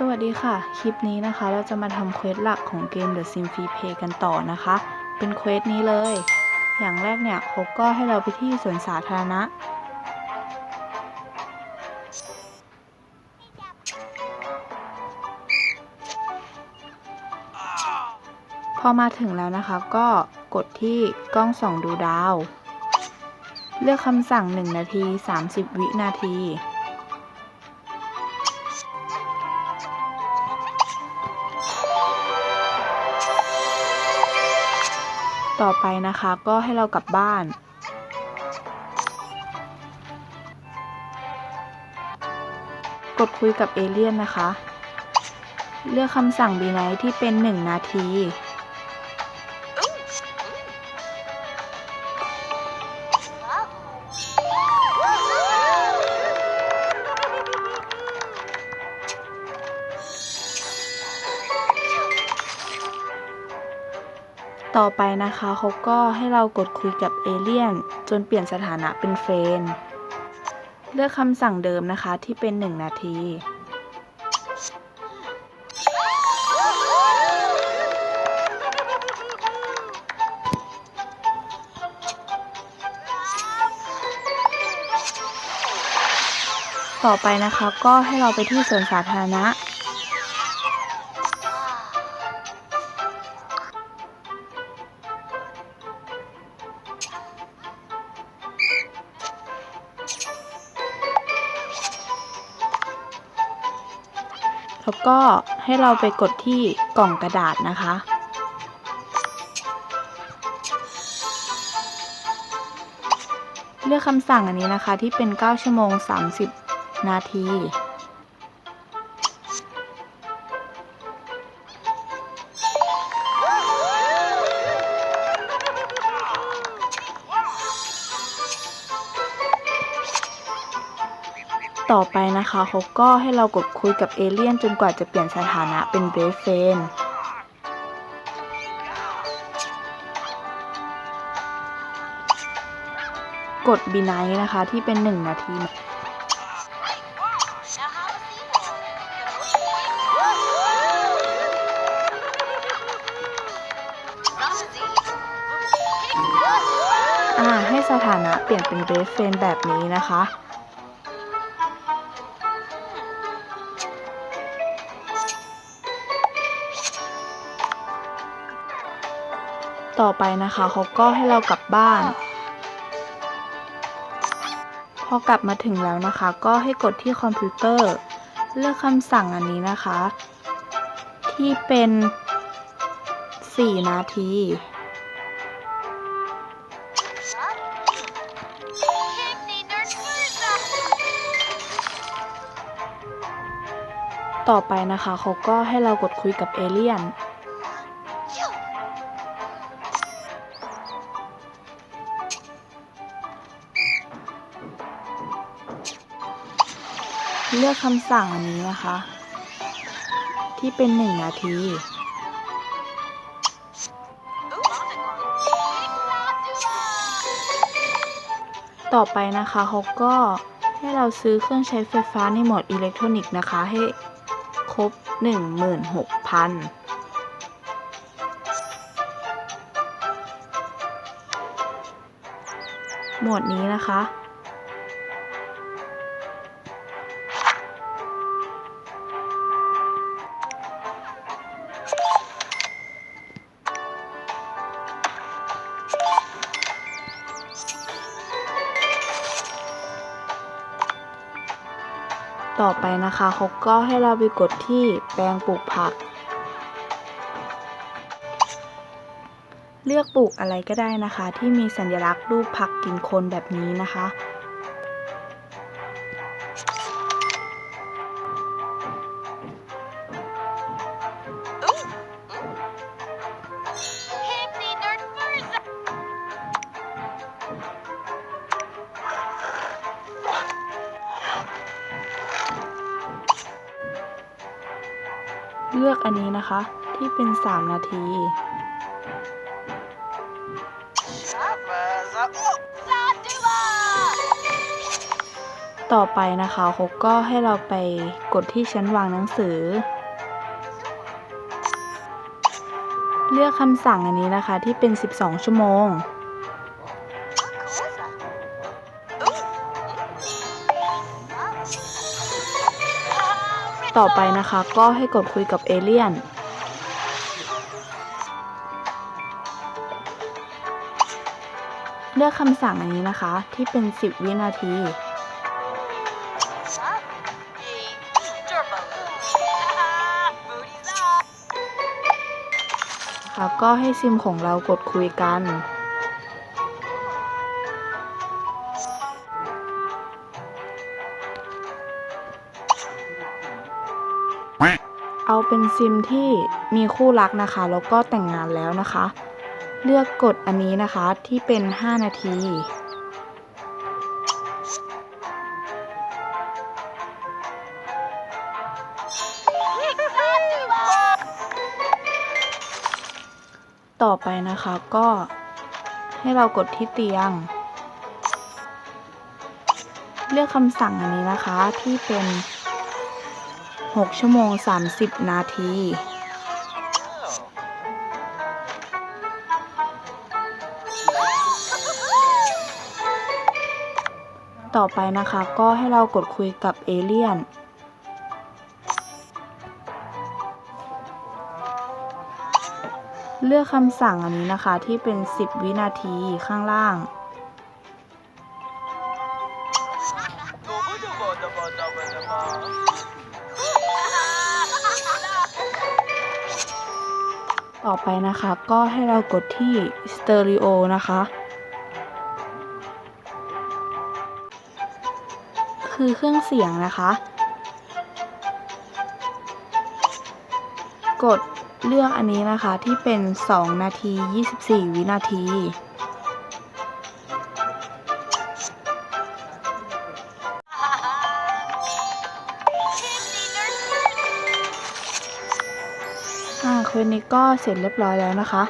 สวัสดีค่ะ คลิปนี้นะคะเราจะมาทำเควสหลักของเกม The Sims Free Play กันต่อนะคะ เป็นเควสนี้เลย อย่างแรกเนี่ยเขาก็ให้เราไปที่สวนสาธารณะ พอมาถึงแล้วนะคะก็กดที่กล้องส่องดูดาว เลือกคำสั่ง 1 นาที 30 วินาที ต่อไปนะคะก็ให้เรากลับบ้าน กดคุยกับเอเลี่ยนนะคะ เลือกคำสั่งบีไนที่เป็น 1 นาที ต่อไปนะคะเขาก็ให้เรากดคุยกับเอเลี่ยน จนเปลี่ยนสถานะเป็นเฟรนเลือกคำสั่งเดิมนะคะที่เป็น 1 นาที ต่อไปนะคะก็ให้เราไปที่สวนสาธารณะ แล้วก็ให้เราไปกดที่กล่องกระดาษนะคะ เลือกคำสั่งอันนี้นะคะที่เป็น 9 ชั่วโมง 30 นาที ต่อไปนะคะเขาก็ให้เรากดคุยกับเอเลี่ยนจนกว่าจะเปลี่ยนสถานะเป็นเบสเฟนกดบีไนนะคะที่เป็น 1 นาที อ่าให้สถานะเปลี่ยนเป็นเบสเฟนแบบนี้นะคะ ต่อไปนะคะเขาก็ให้เรากลับบ้าน พอกลับมาถึงแล้วนะคะ ก็ให้กดที่คอมพิวเตอร์ เลือกคำสั่งอันนี้นะคะ ที่เป็น 4 นาทีต่อไปนะคะเขาก็ให้เรากดคุยกับเอเลี่ยน เลือกคำสั่งอันนี้นะคะ ที่เป็น1นาที ต่อไปนะคะเขาก็ให้เราซื้อเครื่องใช้ไฟฟ้าในโหมดอิเล็กทรอนิกส์นะคะ ให้ครบ 16,000โหมดนี้นะคะ ต่อไปนะคะเขาก็ให้เราไปกดที่แปลงปลูกผัก เลือกปลูกอะไรก็ได้นะคะ ที่มีสัญลักษณ์รูปผักกินคนแบบนี้นะคะ ลือกอันนี้นะคะ ที่เป็น 3 นาทีต่อไปนะคะเขาก็ให้เราไปกดที่ชั้นวางหนังสือ เลือกคำสั่งอันนี้นะคะที่เป็น 12 ชั่วโมง ต่อไปนะคะก็ให้กดคุยกับเอเลี่ยน เลือกคำสั่งอันนี้นะคะที่เป็น 10 วินาทีค่ะก็ให้ซิมของเรากดคุยกัน เป็นซิมที่มีคู่รักนะคะ แล้วก็แต่งงานแล้วนะคะ เลือกกดอันนี้นะคะที่เป็น 5 นาที ต่อไปนะคะก็ให้เรากดที่เตียง เลือกคำสั่งอันนี้นะคะที่เป็น 6 ชั่วโมง 30 นาที ต่อไปนะคะก็ให้เรากดคุยกับเอเลี่ยนเลือกคำสั่งอันนี้นะคะที่เป็น 10 วินาทีข้างล่าง ต่อไปนะคะ ก็ให้เรากดที่สเตอริโอนะคะ คือเครื่องเสียงนะคะ กดเลือกอันนี้นะคะที่เป็น 2 นาที 24 วินาที คืนนี้ก็เสร็จเรียบร้อยแล้วนะคะ